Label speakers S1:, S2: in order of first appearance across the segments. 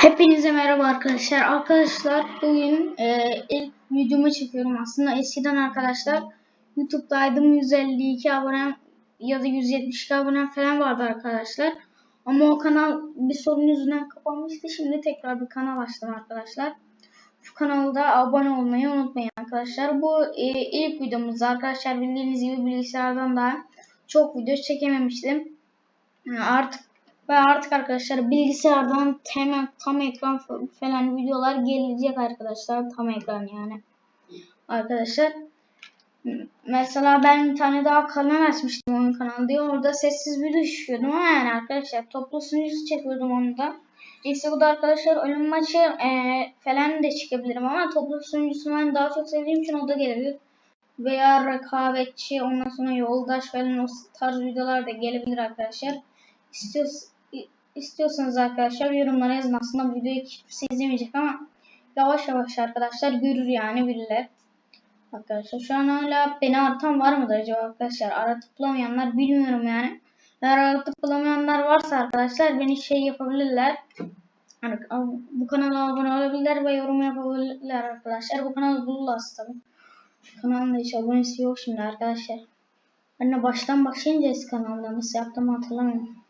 S1: Hepinize merhaba arkadaşlar. Arkadaşlar bugün e, ilk videomu çekiyorum. Aslında eskiden arkadaşlar YouTube'daydım 152 abone ya da 172 abone falan vardı arkadaşlar. Ama o kanal bir sorun yüzünden kapanmıştı. Şimdi tekrar bir kanal açtım arkadaşlar. Şu kanalda abone olmayı unutmayın arkadaşlar. Bu e, ilk videomuz arkadaşlar bildiğiniz gibi bilgisayardan da çok video çekememiştim. Yani artık ve artık arkadaşlar bilgisayardan tam, tam ekran falan videolar gelecek arkadaşlar. Tam ekran yani. Arkadaşlar mesela ben bir tane daha kanal açmıştım oyun kanalı diye. Orada sessiz video düşüyordum ama yani arkadaşlar toplu sunucusu çekiyordum onu da. Arkadaşlar ölüm maçı e, falan da çıkabilirim ama toplu sunucusunu ben daha çok sevdiğim için o da gelebilir. Veya rekabetçi ondan sonra yoldaş falan o tarz videolar da gelebilir arkadaşlar. İstiyorsanız, istiyorsanız arkadaşlar yorumlara yazın. Aslında bu videoyu kimse izlemeyecek ama yavaş yavaş arkadaşlar görür yani biriler. Arkadaşlar şu an hala beni aratan var mıdır acaba arkadaşlar? Aratıp bulamayanlar bilmiyorum yani. Eğer aratıp bulamayanlar varsa arkadaşlar beni şey yapabilirler. Hani bu kanala abone olabilirler ve yorum yapabilirler arkadaşlar. Bu kanalı bulurlar tabii. Şu kanalın da hiç abonesi yok şimdi arkadaşlar. Ben de baştan başlayınca eski kanalda nasıl yaptığımı hatırlamıyorum.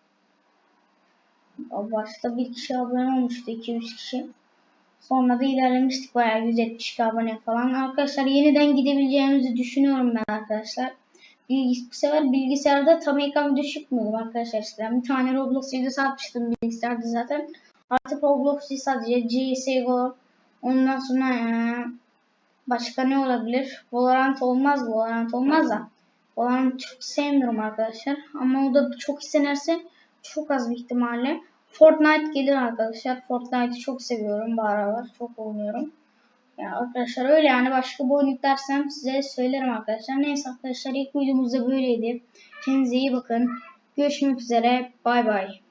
S1: Başta bir kişi abone olmuştu, 2-3 kişi. Sonra da ilerlemiştik bayağı 170 abone falan. Arkadaşlar yeniden gidebileceğimizi düşünüyorum ben arkadaşlar. Bilgis bu sefer bilgisayarda tam ekran düşük arkadaşlar işte. Bir tane Roblox videosu atmıştım bilgisayarda zaten. Artık Roblox sadece CSGO. Ondan sonra ee, başka ne olabilir? Valorant olmaz, Valorant olmaz da. Valorant çok sevmiyorum arkadaşlar. Ama o da çok istenirse çok az bir ihtimalle. Fortnite gelir arkadaşlar. Fortnite'ı çok seviyorum bu aralar. Çok oynuyorum. Ya arkadaşlar öyle yani başka bir oyun yüklersem size söylerim arkadaşlar. Neyse arkadaşlar ilk videomuz da böyleydi. Kendinize iyi bakın. Görüşmek üzere. Bay bay.